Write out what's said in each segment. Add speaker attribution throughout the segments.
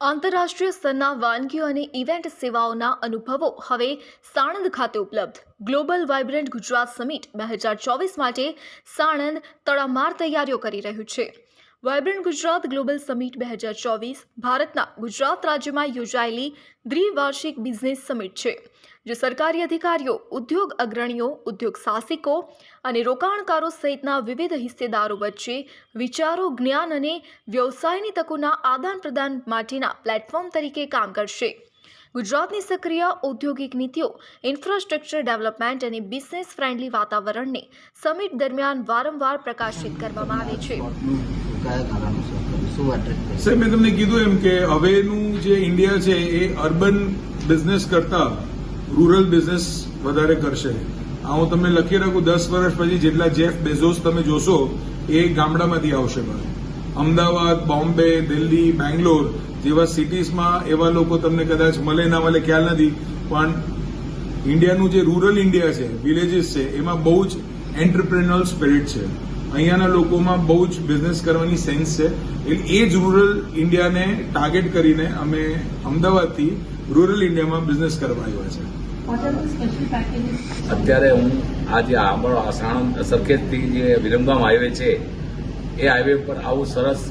Speaker 1: આંતરરાષ્ટ્રીય સ્તરના વાનગીઓ અને ઇવેન્ટ સેવાઓના અનુભવો હવે સાણંદ ખાતે ઉપલબ્ધ. ગ્લોબલ વાઇબ્રન્ટ ગુજરાત સમિટ બે હજાર ચોવીસ માટે સાણંદ તડામાર તૈયારીઓ કરી રહ્યું છે. વાઇબ્રન્ટ ગુજરાત ગ્લોબલ સમિટ બે હજાર ચોવીસ ભારતના ગુજરાત રાજ્યમાં યોજાયેલી દ્વિવાર્ષિક બિઝનેસ સમિટ છે, જે સરકારી અધિકારીઓ, ઉદ્યોગ અગ્રણીઓ, ઉદ્યોગ સાહસિકો અને રોકાણકારો સહિતના વિવિધ હિસ્સેદારો વચ્ચે વિચારો, જ્ઞાન અને વ્યવસાયની તકોના આદાન પ્રદાન માટેના પ્લેટફોર્મ તરીકે કામ કરશે. ગુજરાતની સક્રિય ઔદ્યોગિક નીતિઓ ઇન્ફ્રાસ્ટ્રક્ચર ડેવલપમેન્ટ અને બિઝનેસ ફ્રેન્ડલી વાતાવરણને સમિટ દરમિયાન વારંવાર પ્રકાશિત કરવામાં આવે છે?
Speaker 2: સાહેબ મેં તમને કીધું એમ કે હવેનું જે ઇન્ડિયા છે એ અર્બન બિઝનેસ કરતા રૂરલ બિઝનેસ વધારે કરશે આ હું તમને લખી રાખું, દસ વર્ષ પછી જેટલા જેફ બેઝોસ તમે જોશો, એ ગામડામાંથી આવશે બહાર અમદાવાદ, બોમ્બે, દિલ્હી, બેંગ્લોર જેવા સિટીઝમાં એવા લોકો તમને કદાચ મળે ના મળે ખ્યાલ નથી પણ ઇન્ડિયાનું જે રૂરલ ઇન્ડિયા છે વિલેજીસ છે એમાં બહુ જ એન્ટરપ્રેન્યોર સ્પિરિટ છે અહીંયાના લોકોમાં બહુ જ બિઝનેસ કરવાની સેન્સ છે એટલે એ જ રૂરલ ઇન્ડિયાને ટાર્ગેટ કરીને અમે અમદાવાદથી રૂરલ ઇન્ડિયામાં બિઝનેસ કરવા આવ્યા છે?
Speaker 3: અત્યારે હું આ જે અમારો સાણંદ સરખેજથી જે વિરમગામ હાઈવે છે એ હાઈવે પર આવું સરસ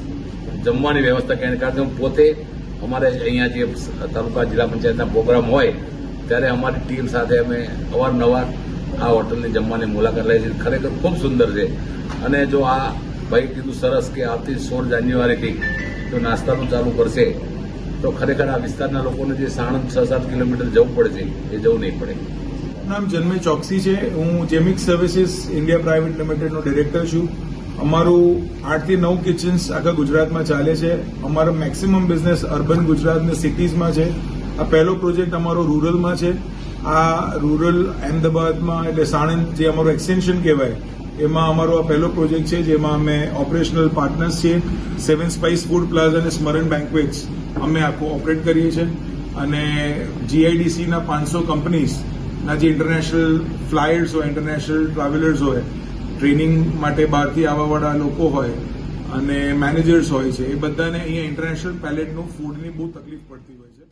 Speaker 3: જમવાની વ્યવસ્થા કરીને કારણ કે પોતે અમારે અહીંયા જે તાલુકા જિલ્લા પંચાયતના પ્રોગ્રામ હોય, ત્યારે અમારી ટીમ સાથે અમે અવારનવાર આ હોટલની જમવાની મુલાકાત લઈએ છીએ. ખરેખર ખૂબ સુંદર છે. અને જો આ ભાઈ કીધું સરસ કે આવતી સોળ જાન્યુઆરીથી જો નાસ્તાનું ચાલુ કરશે, તો ખરેખર આ વિસ્તારના લોકોને જે સાણંદ છ સાત કિલોમીટર જવું પડે છે એ જવું નહીં પડે.
Speaker 2: નામ જન્મે ચોકસી છે. હું જેમિક સર્વિસીસ ઇન્ડિયા પ્રાઇવેટ લિમિટેડનો ડિરેક્ટર છું. અમારું આઠથી નવ કિચન્સ આખા ગુજરાતમાં ચાલે છે. અમારો મેક્સિમમ બિઝનેસ અર્બન ગુજરાતની સિટીઝમાં છે. આ પહેલો પ્રોજેક્ટ અમારો રૂરલમાં છે. આ રૂરલ અહેમદાબાદમાં એટલે સાણંદ જે અમારું એક્સટેન્શન કહેવાય, એમાં અમારો આ પહેલો પ્રોજેક્ટ છે જેમાં અમે ઓપરેશનલ પાર્ટનર્સ છીએ. સેવન સ્પાઇસ ફૂડ પ્લાઝા અને સ્મરણ બેન્કવેટ્સ અમે આખું ઓપરેટ કરીએ છીએ. અને જીઆઈડીસીના પાંચસો કંપનીઝના જે ઇન્ટરનેશનલ ફ્લાયર્સ હોય ઇન્ટરનેશનલ ટ્રાવેલર્સ હોય ટ્રેનિંગ માટે બહારથી આવવાવાળા લોકો હોય અને મેનેજર્સ હોય છે, એ બધાને અહીંયા ઇન્ટરનેશનલ પેલેટનું ફૂડની બહુ તકલીફ પડતી હોય છે.